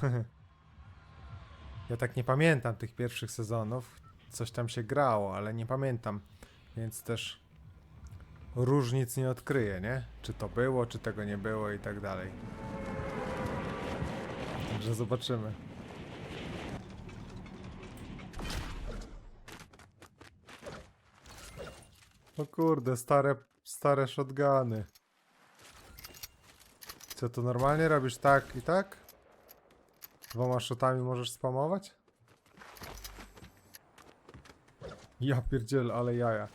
ja tak nie pamiętam tych pierwszych sezonów. Coś tam się grało, ale nie pamiętam. Więc też różnic nie odkryję, nie? Czy to było, czy tego nie było i tak dalej. Także zobaczymy. O kurde, stare, stare shotguny. Co to normalnie robisz tak i tak? Dwoma shotami możesz spamować? Ja pierdzielę, ale jaja.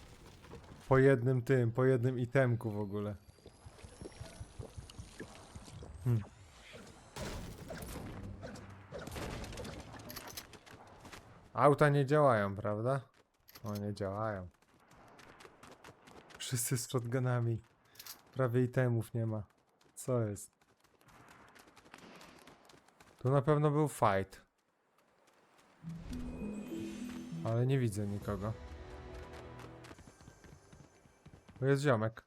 Po jednym tym, po jednym itemku w ogóle. Hmm. Auta nie działają, prawda? O, nie działają. Wszyscy z shotgunami. Prawie itemów nie ma. Co jest? Tu na pewno był fight. Ale nie widzę nikogo. To jest ziomek.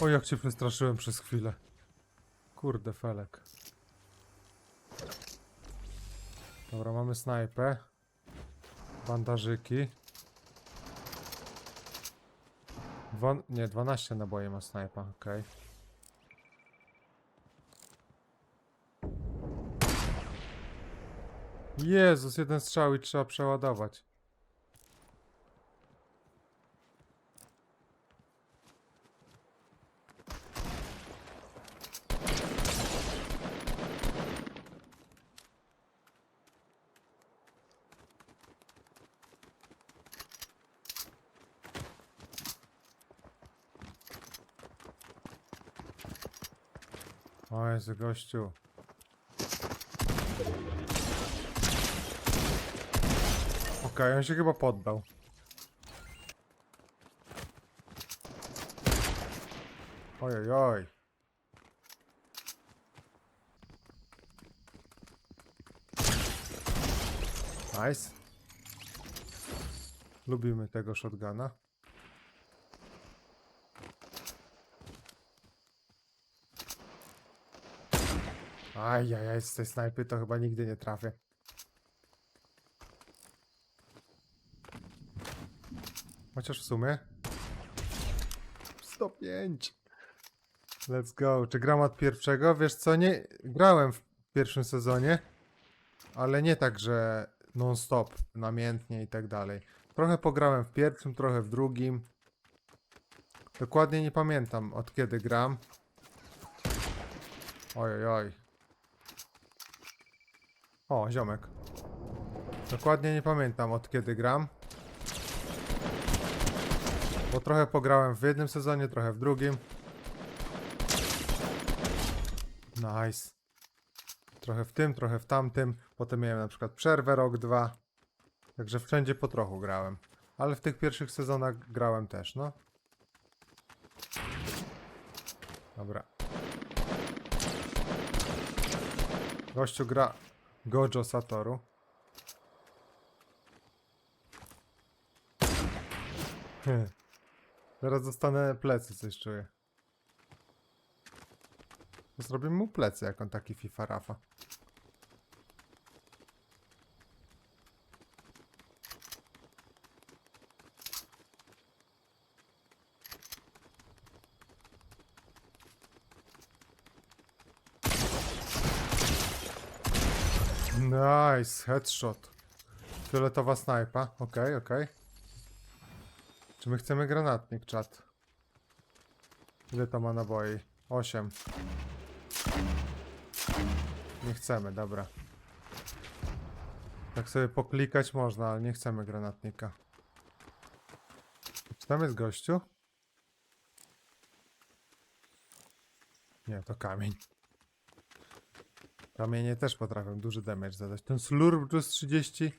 O, jak cię przestraszyłem przez chwilę. Kurde, felek. Dobra, mamy snajpę. Bandażyki. Dwa, nie, 12 naboi ma snajpa, okej. Jezus, jeden strzał i trzeba przeładować. O Jezu, gościu. Okej, on się chyba poddał. Oj, oj, oj. Nice. Lubimy tego shotguna. Ajajaj, z tej snajpy to chyba nigdy nie trafię. Chociaż w sumie... 105! Let's go. Czy gram od pierwszego? Wiesz co, nie... Grałem w pierwszym sezonie, ale nie tak, że non-stop, namiętnie i tak dalej. Trochę pograłem w pierwszym, trochę w drugim. Dokładnie nie pamiętam od kiedy gram. Oj, oj, oj. O, ziomek. Dokładnie nie pamiętam od kiedy gram. Bo trochę pograłem w jednym sezonie, trochę w drugim. Nice. Trochę w tym, trochę w tamtym. Potem miałem na przykład przerwę rok, dwa. Także wszędzie po trochu grałem. Ale w tych pierwszych sezonach grałem też, no. Dobra. Gościu gra Gojo Satoru. Hmm. Zaraz dostanę plecy, coś czuję. Zrobimy mu plecy, jak on taki FIFA Rafa. Nice, headshot. Fioletowa snajpa, okej, okej. Czy my chcemy granatnik, czat? Ile to ma naboi? 8. Nie chcemy, dobra. Tak sobie poklikać można, ale nie chcemy granatnika. Czy tam jest gościu? Nie, to kamień. Kamienie też potrafią duży damage zadać. Ten slurp plus 30.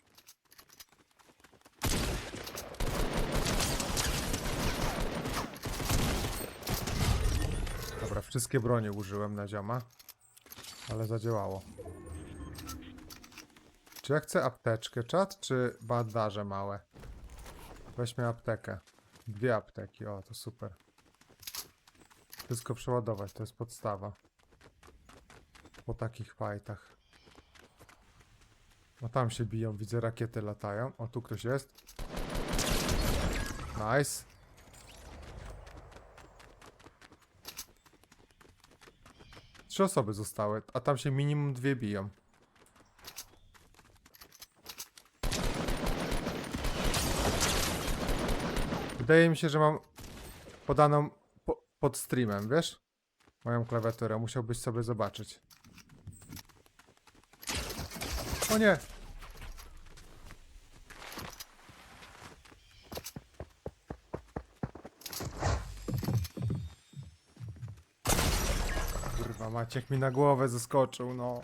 Dobra, wszystkie bronie użyłem na zioma. Ale zadziałało. Czy ja chcę apteczkę, czat, czy bandaże małe? Weźmy aptekę. Dwie apteki, o to super. Wszystko przeładować, to jest podstawa. Po takich fajtach. No tam się biją, widzę rakiety latają. O, tu ktoś jest. Nice. Trzy osoby zostały, a tam się minimum dwie biją. Wydaje mi się, że mam podaną po, pod streamem, wiesz? Moją klawiaturę, musiałbyś sobie zobaczyć. O nie! Kurwa, Maciek mi na głowę zeskoczył, no.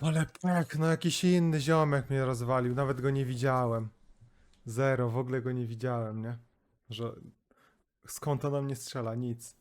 Ale pek, no jakiś inny ziomek mnie rozwalił, nawet go nie widziałem. Zero, w ogóle go nie widziałem, nie? Że skąd to na mnie strzela? Nic.